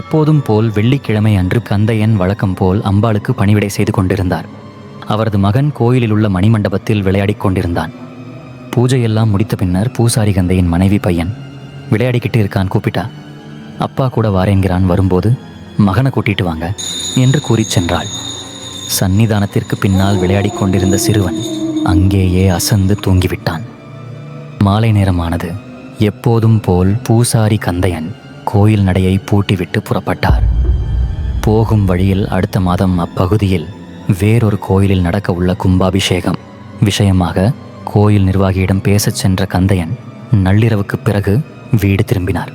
எப்போதும் போல் வெள்ளிக்கிழமை அன்று கந்தையன் வழக்கம் போல் அம்பாளுக்கு பணிவிடை செய்து கொண்டிருந்தார். அவரது மகன் கோயிலில் உள்ள மணிமண்டபத்தில் விளையாடிக் கொண்டிருந்தான். பூஜையெல்லாம் முடித்த பின்னர் பூசாரி கந்தையின் மனைவி பையன் விளையாடிக்கிட்டு இருக்கான் கூப்பிட்டா. அப்பா கூட வாரேங்கிறான் வரும்போது மகனை கூட்டிட்டு வாங்க என்று கூறிச் சென்றாள். சந்நிதானத்திற்கு பின்னால் விளையாடிக் கொண்டிருந்த சிறுவன் அங்கேயே அசந்து தூங்கிவிட்டான். மாலை நேரமானது. எப்போதும் போல் பூசாரி கந்தையன் கோயில் நடையை பூட்டிவிட்டு புறப்பட்டார். போகும் வழியில் அடுத்த மாதம் அப்பகுதியில் வேறொரு கோயிலில் நடக்க உள்ள கும்பாபிஷேகம். விஷயமாக கோயில் நிர்வாகியிடம் பேசச் சென்ற கந்தையன் நள்ளிரவுக்குப் பிறகு வீடு திரும்பினார்.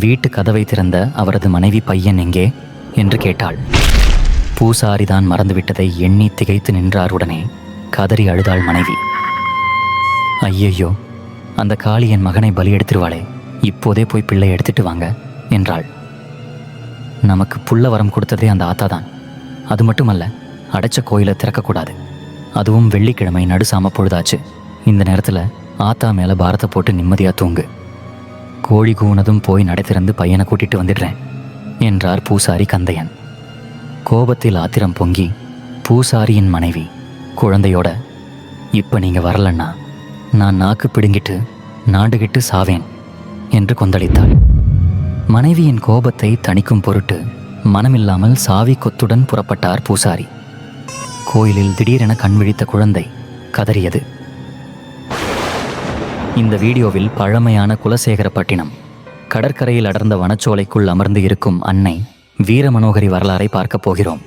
வீட்டு கதவை திறந்த அவரது மனைவி பையன் எங்கே? என்று கேட்டாள். பூசாரிதான் மறந்துவிட்டதை எண்ணி திகைத்து நின்றார் உடனே கதறி அழுதாள் மனைவி. ஐயையோ அந்த காளி என் மகனை பலி எடுத்துருவாளே இப்போதே போய் பிள்ளை எடுத்துட்டு வாங்க என்றாள். நமக்கு புள்ள வரம் கொடுத்ததே அந்த ஆத்தா தான். அது மட்டுமல்ல அடைச்ச கோயிலை திறக்கக்கூடாது. அதுவும் வெள்ளிக்கிழமை நடுசாம பொழுதாச்சு. இந்த நேரத்தில் ஆத்தா மேலே பாரத்தை போட்டு நிம்மதியாக தூங்கு. கோழி கூனதும் போய் நடை திறந்து பையனை கூட்டிட்டு வந்துடுறேன் என்றார் பூசாரி கந்தையன். கோபத்தில் ஆத்திரம் பொங்கி பூசாரியின் மனைவி குழந்தையோட இப்போ நீங்கள் வரலன்னா நான் நாக்கு பிடுங்கிட்டு நாண்டுகிட்டு சாவேன். என்று கொந்தளித்தாள். மனைவியின் கோபத்தை தணிக்கும் பொருட்டு மனமில்லாமல் சாவி கொத்துடன் புறப்பட்டார் பூசாரி. கோயிலில் திடீரென கண் விழித்த குழந்தை கதறியது. இந்த வீடியோவில் பழமையான குலசேகரப்பட்டினம் கடற்கரையில் அடர்ந்த வனச்சோலைக்குள் அமர்ந்து இருக்கும் அன்னை வீரமனோகரி வரலாறை பார்க்கப் போகிறோம்.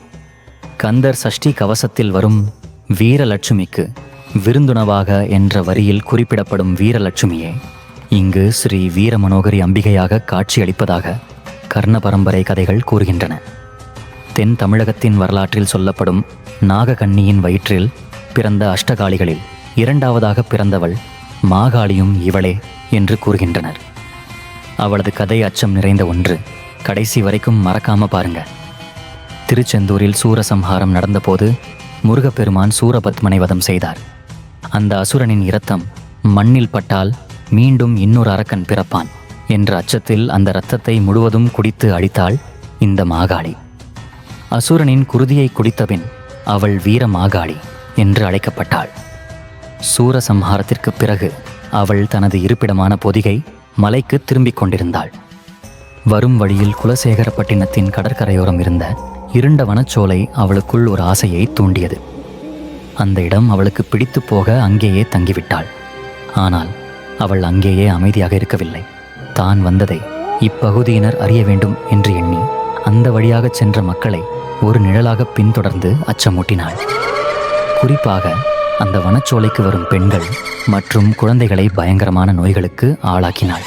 கந்தர் சஷ்டி கவசத்தில் வரும் வீரலட்சுமிக்கு விருந்துணவாக என்ற வரியில் குறிப்பிடப்படும் வீரலட்சுமியே. இங்கு ஸ்ரீ வீரமனோகரி அம்பிகையாக காட்சியளிப்பதாக கர்ண பரம்பரை கதைகள் கூறுகின்றன. தென் தமிழகத்தின் வரலாற்றில் சொல்லப்படும் நாககன்னியின் வயிற்றில் பிறந்த அஷ்டகாளிகளில் இரண்டாவதாக பிறந்தவள் மாகாளியும் இவளே என்று கூறுகின்றனர். அவளது கதை அச்சம் நிறைந்த ஒன்று கடைசி வரைக்கும் மறக்காம பாருங்க. திருச்செந்தூரில் சூரசம்ஹாரம் நடந்தபோது முருகப்பெருமான் சூரபத்மனை வதம் செய்தார். அந்த அசுரனின் இரத்தம் மண்ணில் பட்டால் மீண்டும் இன்னொரு அரக்கன் பிறப்பான் என்ற அச்சத்தில் அந்த இரத்தத்தை முழுவதும் குடித்து அழித்தாள் இந்த மாகாளி. அசுரனின் குருதியை குடித்தபின் அவள் வீர மாகாளி என்று அழைக்கப்பட்டாள். சூரசம்ஹாரத்திற்கு பிறகு அவள் தனது இருப்பிடமான பொதிகை மலைக்கு திரும்பிக் கொண்டிருந்தாள். வரும் வழியில் குலசேகரப்பட்டினத்தின் கடற்கரையோரம் இருந்த இருண்ட வனச்சோலை அவளுக்குள் ஒரு ஆசையை தூண்டியது. அந்த இடம் அவளுக்கு பிடித்து போக அங்கேயே தங்கிவிட்டாள். ஆனால் அவள் அங்கேயே அமைதியாக இருக்கவில்லை. தான் வந்ததை இப்பகுதியினர் அறிய வேண்டும் என்று எண்ணி அந்த வழியாக சென்ற மக்களை ஒரு நிழலாக பின்தொடர்ந்து அச்சமூட்டினாள். குறிப்பாக அந்த வனச்சோலைக்கு வரும் பெண்கள் மற்றும் குழந்தைகளை பயங்கரமான நோய்களுக்கு ஆளாக்கினாள்.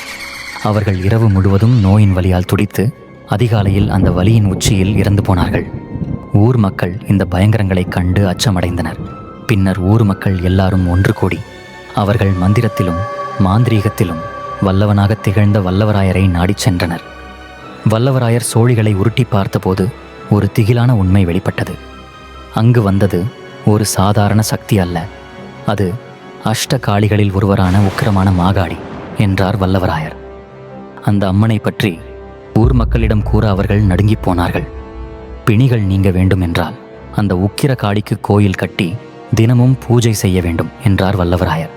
அவர்கள் இரவு முழுவதும் நோயின் வலியால் துடித்து அதிகாலையில் அந்த வலியின் உச்சியில் இறந்து போனார்கள். ஊர் மக்கள் இந்த பயங்கரங்களைக் கண்டு அச்சமடைந்தனர். பின்னர் ஊர் மக்கள் எல்லாரும் ஒன்று கூடி அவர்கள் மந்திரத்திலும் மாந்திரீகத்திலும் வல்லவனாக திகழ்ந்த வல்லவராயரை நாடிச் சென்றனர். வல்லவராயர் சோழிகளை உருட்டி பார்த்தபோது ஒரு திகிலான உண்மை வெளிப்பட்டது. அங்கு வந்தது ஒரு சாதாரண சக்தி அல்ல. அது அஷ்ட காளிகளில் ஒருவரான உக்கிரமான மாகாளி என்றார் வல்லவராயர். அந்த அம்மனை பற்றி ஊர் மக்களிடம் கூற அவர்கள் நடுங்கிப் போனார்கள். பிணிகள் நீங்க வேண்டும் என்றால் அந்த உக்கிர காளிக்கு கோயில் கட்டி தினமும் பூஜை செய்ய வேண்டும் என்றார் வல்லவராயர்.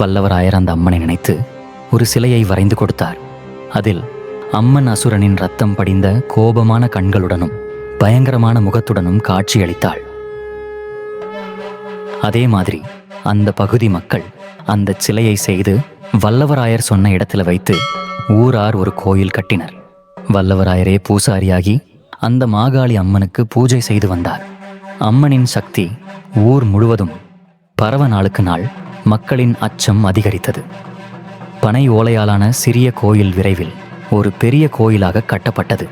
வல்லவராயர் அந்த அம்மனை நினைத்து ஒரு சிலையை வரைந்து கொடுத்தார். அதில் அம்மன் அசுரனின் ரத்தம் படிந்த கோபமான கண்களுடனும் பயங்கரமான முகத்துடனும் காட்சியளித்தாள். அதே மாதிரி அந்த பகுதி மக்கள் அந்த சிலையை செய்து வல்லவராயர் சொன்ன இடத்துல வைத்து ஊரார் ஒரு கோயில் கட்டினர். வல்லவராயரே பூசாரியாகி அந்த மாகாளி அம்மனுக்கு பூஜை செய்து வந்தார். அம்மனின் சக்தி ஊர் முழுவதும் பரவ நாளுக்கு நாள் மக்களின் அச்சம் அதிகரித்தது. பனை ஓலையாலான சிறிய கோயில் விரைவில் ஒரு பெரிய கோயிலாக கட்டப்பட்டது.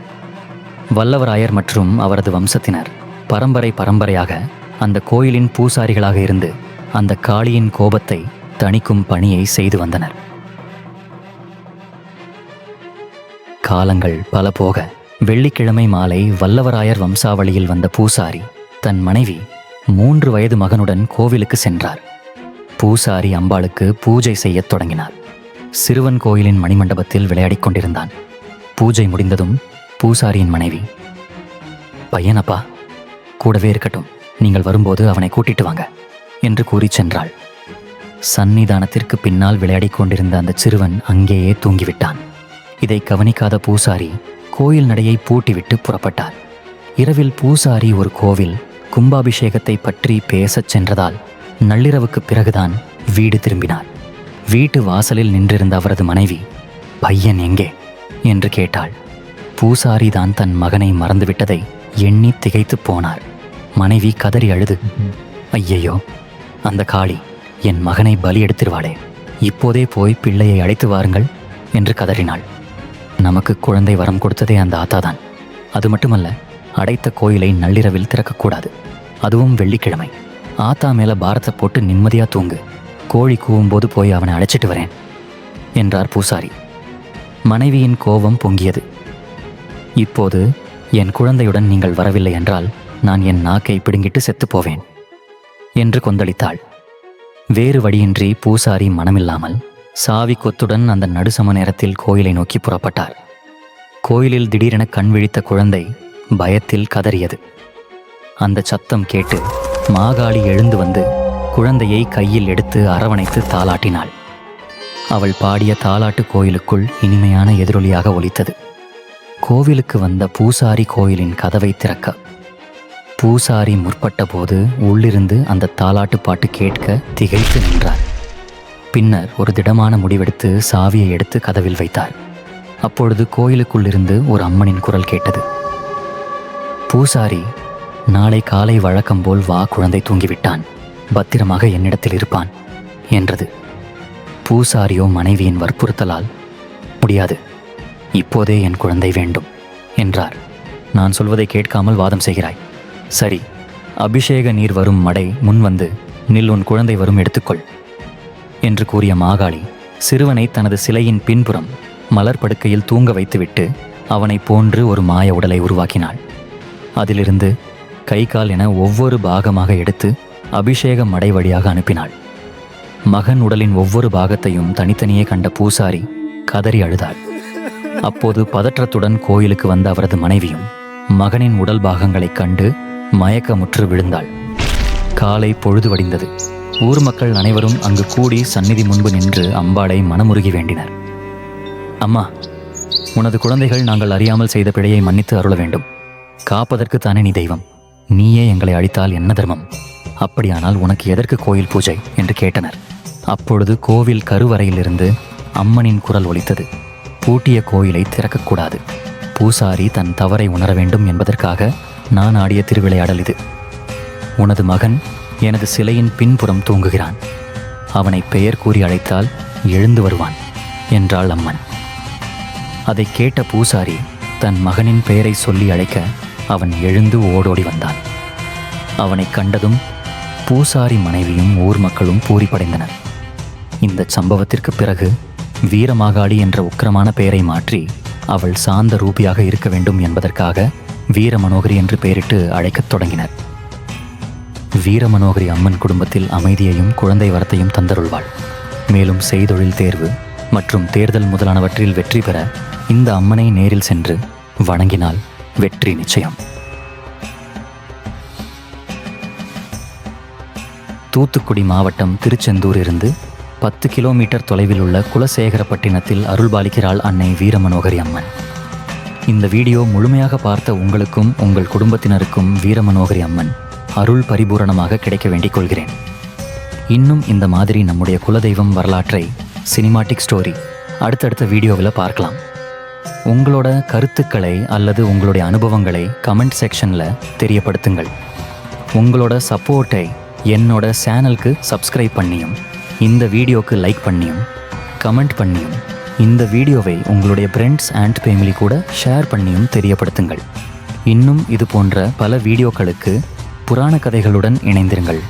வல்லவராயர் மற்றும் அவரது வம்சத்தினர் பரம்பரை பரம்பரையாக அந்த கோயிலின் பூசாரிகளாக இருந்து அந்த காளியின் கோபத்தை தணிக்கும் பணியை செய்து வந்தனர். காலங்கள் பல போக வெள்ளிக்கிழமை மாலை வல்லவராயர் வம்சாவளியில் வந்த பூசாரி தன் மனைவி மூன்று வயது மகனுடன் கோவிலுக்கு சென்றார். பூசாரி அம்பாளுக்கு பூஜை செய்யத் தொடங்கினார் சிறுவன் கோயிலின் மணிமண்டபத்தில் விளையாடிக் கொண்டிருந்தான். பூஜை முடிந்ததும் பூசாரியின் மனைவி பையனப்பா கூடவே இருக்கட்டும். நீங்கள் வரும்போது அவனை கூட்டிட்டு வாங்க என்று கூறி சென்றாள். சந்நிதானத்திற்கு பின்னால் விளையாடிக் கொண்டிருந்த அந்த சிறுவன் அங்கேயே தூங்கிவிட்டான். இதை கவனிக்காத பூசாரி கோயில் நடையை பூட்டிவிட்டு புறப்பட்டார் இரவில் பூசாரி ஒரு கோவில் கும்பாபிஷேகத்தை பற்றி பேசச் சென்றதால் நள்ளிரவுக்கு பிறகுதான் வீடு திரும்பினார் வீட்டு வாசலில் நின்றிருந்த அவரது மனைவி பையன் எங்கே? என்று கேட்டாள். பூசாரி தான் தன் மகனை மறந்துவிட்டதை எண்ணி திகைத்துப் போனார். மனைவி கதறி அழுது ஐயையோ அந்த காளி என் மகனை பலி எடுத்திருவாளே. இப்போதே போய் பிள்ளையை அழைத்து வாருங்கள் என்று கதறினாள். நமக்கு குழந்தை வரம் கொடுத்ததே அந்த ஆத்தாதான். அது மட்டுமல்ல அடைத்த கோயிலை நள்ளிரவில் திறக்கக்கூடாது அதுவும் வெள்ளிக்கிழமை. ஆத்தா மேலே பாரத்தை போட்டு நிம்மதியாக தூங்கு. கோழி கூவும்போது போய் அவனை அழைச்சிட்டு வரேன் என்றார் பூசாரி. மனைவியின் கோபம் பொங்கியது. இப்போது என் குழந்தையுடன் நீங்கள் வரவில்லை என்றால் நான் என் நாக்கை பிடுங்கிட்டு செத்துப்போவேன் என்று கொந்தளித்தாள். வேறு வழியின்றி பூசாரி மனமில்லாமல் சாவி கொத்துடன் அந்த நடுசம நேரத்தில் கோயிலை நோக்கி புறப்பட்டார். கோயிலில் திடீரென கண் விழித்த குழந்தை பயத்தில் கதறியது. அந்த சத்தம் கேட்டு மாகாளி எழுந்து வந்து குழந்தையை கையில் எடுத்து அரவணைத்து தாளாட்டினாள். அவள் பாடிய தாலாட்டு கோயிலுக்குள் இனிமையான எதிரொலியாக ஒலித்தது. கோவிலுக்கு வந்த பூசாரி கோயிலின் கதவை திறக்க பூசாரி முற்பட்டபோது உள்ளிருந்து அந்த தாலாட்டு பாட்டு கேட்க திகைத்து நின்றார். பின்னர் ஒரு திடமான முடிவெடுத்து சாவியை எடுத்து கதவில் வைத்தார். அப்பொழுது கோயிலுக்குள்ளிருந்து ஒரு அம்மனின் குரல் கேட்டது. பூசாரி நாளை காலை வழக்கம் போல் வா குழந்தை தூங்கிவிட்டான். பத்திரமாக என்னிடத்தில் இருப்பான் என்றது. பூசாரியோ மனைவியின் வற்புறுத்தலால் முடியாது இப்போதே என் குழந்தை வேண்டும் என்றார். நான் சொல்வதை கேட்காமல் வாதம் செய்கிறாய். சரி அபிஷேக நீர் வரும் மடை முன் வந்து நில் உன் குழந்தை வரும் எடுத்துக்கொள் என்று கூறிய மாகாளி சிறுவனை தனது சிலையின் பின்புறம் மலர் படுக்கையில் தூங்க வைத்துவிட்டு அவனைப் போன்று ஒரு மாய உடலை உருவாக்கினாள். அதிலிருந்து கை கால் என ஒவ்வொரு பாகமாக எடுத்து அபிஷேக மடை வழியாக அனுப்பினாள். மகன் உடலின் ஒவ்வொரு பாகத்தையும் தனித்தனியே கண்ட பூசாரி கதறி அழுதாள். அப்போது பதற்றத்துடன் கோயிலுக்கு வந்த அவரது மனைவியும் மகனின் உடல் பாகங்களைக் கண்டு மயக்கமுற்று விழுந்தாள். காலை பொழுது வடிந்தது. ஊர் மக்கள் அனைவரும் அங்கு கூடி சந்நிதி முன்பு நின்று அம்பாளை மனமுருகி வேண்டினர். அம்மா உனது குழந்தைகள் நாங்கள் அறியாமல் செய்த பிழையை மன்னித்து அருள வேண்டும். காப்பதற்கு தானே நீ தெய்வம். நீயே எங்களை அழித்தால் என்ன தர்மம்? அப்படியானால் உனக்கு எதற்கு கோயில் பூஜை? என்று கேட்டனர். அப்பொழுது கோவில் கருவறையிலிருந்து அம்மனின் குரல் ஒலித்தது. பூட்டிய கோயிலை திறக்கக்கூடாது. பூசாரி தன் தவறை உணர வேண்டும் என்பதற்காக நான் ஆடிய திருவிளையாடல் இது. உனது மகன் எனது சிலையின் பின்புறம் தூங்குகிறான். அவனை பெயர் கூறி அழைத்தால் எழுந்து வருவான் என்றாள் அம்மன். அதை கேட்ட பூசாரி தன் மகனின் பெயரை சொல்லி அழைக்க அவன் எழுந்து ஓடோடி வந்தான். அவனை கண்டதும் பூசாரி மனைவியும் ஊர் மக்களும் பூரிப்படைந்தனர். இந்த சம்பவத்திற்கு பிறகு வீரமாகாளி என்ற உக்கிரமான பெயரை மாற்றி அவள் சாந்த ரூபியாக இருக்க வேண்டும் என்பதற்காக வீரமனோகரி என்று பெயரிட்டு அழைக்கத் தொடங்கினர். வீரமனோகரி அம்மன் குடும்பத்தில் அமைதியையும் குழந்தை வரத்தையும் தந்தருள்வாள். மேலும் செய்தொழில் தேர்வு மற்றும் தேர்தல் முதலானவற்றில் வெற்றி பெற இந்த அம்மனை நேரில் சென்று வணங்கினால் வெற்றி நிச்சயம். தூத்துக்குடி மாவட்டம் திருச்செந்தூர் இருந்து பத்து கிலோமீட்டர் தொலைவில் உள்ள குலசேகரப்பட்டினத்தில் அருள்பாலிக்கிறாள் அன்னை வீரமனோகரி அம்மன். இந்த வீடியோ முழுமையாக பார்த்த உங்களுக்கும் உங்கள் குடும்பத்தினருக்கும் வீரமனோகரி அம்மன் அருள் பரிபூரணமாக கிடைக்க வேண்டிக் கொள்கிறேன். இன்னும் இந்த மாதிரி நம்முடைய குலதெய்வம் வரலாற்றை சினிமாட்டிக் ஸ்டோரி அடுத்தடுத்த வீடியோவில் பார்க்கலாம். உங்களோட கருத்துக்களை அல்லது உங்களுடைய அனுபவங்களை கமெண்ட் செக்ஷனில் தெரியப்படுத்துங்கள். உங்களோட சப்போர்ட்டை என்னோட சேனலுக்கு சப்ஸ்கிரைப் பண்ணியும் இந்த வீடியோக்கு லைக் பண்ணியும் கமெண்ட் பண்ணியும் இந்த வீடியோவை உங்களுடைய ஃப்ரெண்ட்ஸ் அண்ட் ஃபேமிலி கூட ஷேர் பண்ணியும் தெரியப்படுத்துங்கள். இன்னும் இது போன்ற பல வீடியோக்களுக்கு புராண கதைகளுடன் இணைந்திருங்கள்.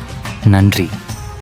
நன்றி.